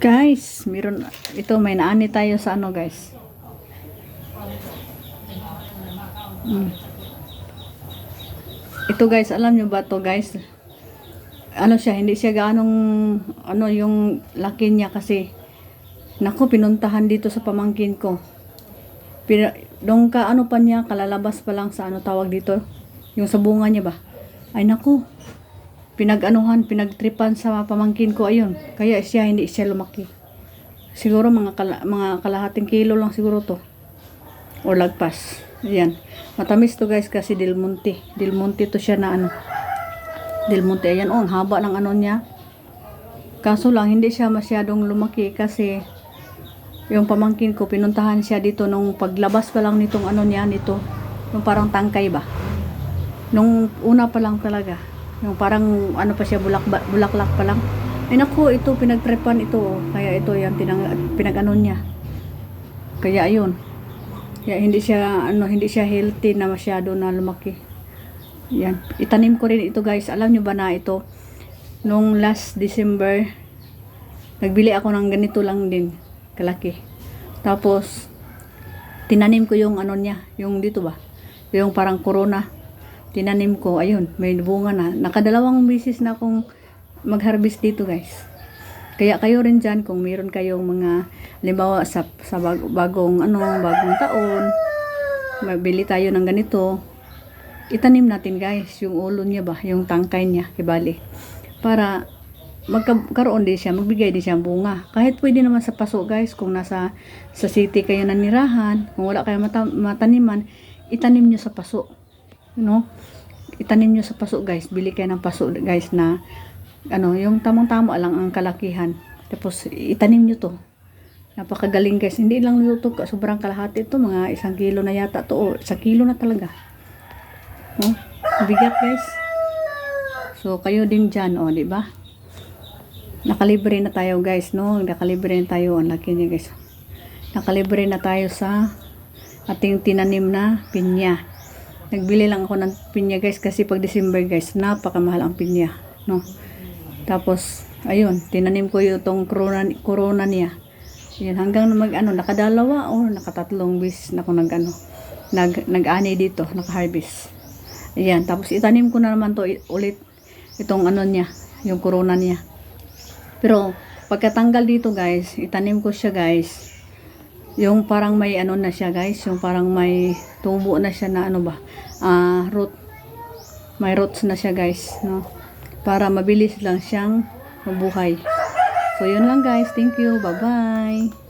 Guys, meron ito may naani tayo sa ano, guys. Mm. Ito guys, alam nyo ba to guys? Ano siya, hindi siya ganong ano yung laki niya kasi Naku, pinuntahan dito sa pamangkin ko. Pina, nung ka ano pa niya, kalalabas pa lang sa ano tawag dito, yung sa bunga niya ba? Ay naku, pinag-anuhan, pinagtripan sa pamangkin ko ayun. Kaya siya hindi siya lumaki. Siguro mga kala, mga kalahating kilo lang siguro to. O lagpas. Ayan. Matamis to guys kasi Del Monte. Del Monte to siya na ano. Del Monte. Ayan oh, ang haba ng ano niya. Kaso lang hindi siya masyadong lumaki kasi yung pamangkin ko pinuntahan siya dito nung paglabas pa lang nitong ano niya nito. Yung parang tangkay ba. Nung una pa lang talaga. Yung parang ano pa siya bulak bulaklak pa lang. Ay naku, ito pinagtrepan ito. oh. Kaya ito yung tinang, pinag-ano niya. Kaya ayun. Kaya hindi siya ano hindi siya healthy na masyado na lumaki. Yan. Itanim ko rin ito guys. Alam nyo ba na ito nung last December nagbili ako ng ganito lang din kalaki. Tapos tinanim ko yung ano niya, yung dito ba? Yung parang corona. Tinanim ko, ayun, may bunga na. Nakadalawang bisis na akong mag-harvest dito guys. Kaya kayo rin dyan kung meron kayong mga limbawa sa, sa bag- bagong ano, bagong taon, mabili tayo ng ganito, itanim natin guys, yung ulo niya ba, yung tangkay niya, kibali. Para magkaroon din siya, magbigay din siya ng bunga. Kahit pwede naman sa paso guys, kung nasa sa city kayo nanirahan, kung wala kayo mata, mataniman, itanim nyo sa paso. Know? Itanim nyo sa paso guys, bili kayo ng paso guys na ano, yung tamang-tama lang ang kalakihan. Tapos itanim nyo to. Napakagaling guys. Hindi lang luto sobrang kalahati ito. Mga isang kilo na yata to. O, isang kilo na talaga. Oh, bigat guys. So, kayo din dyan, o, di ba? Nakalibre na tayo guys, no? Nakalibre na tayo. Ang laki niya guys. Nakalibre na tayo sa ating tinanim na pinya. Nagbili lang ako ng pinya guys kasi pag December guys, napakamahal ang pinya, no? Tapos, ayun, tinanim ko yung corona, corona niya. Yan, hanggang mag, ano, nakadalawa o nakatatlong bis na ako nag, ano, nag, nag-ani dito, naka-harvest. Ayan, tapos itanim ko na naman to ulit itong ano niya, yung corona niya. Pero, pagkatanggal dito guys, itanim ko siya guys. Yung parang may ano na siya guys, yung parang may tubo na siya na ano ba, ah, root. May roots na siya guys, no? Para mabilis lang siyang mabuhay. So, yun lang guys. Thank you. Bye-bye.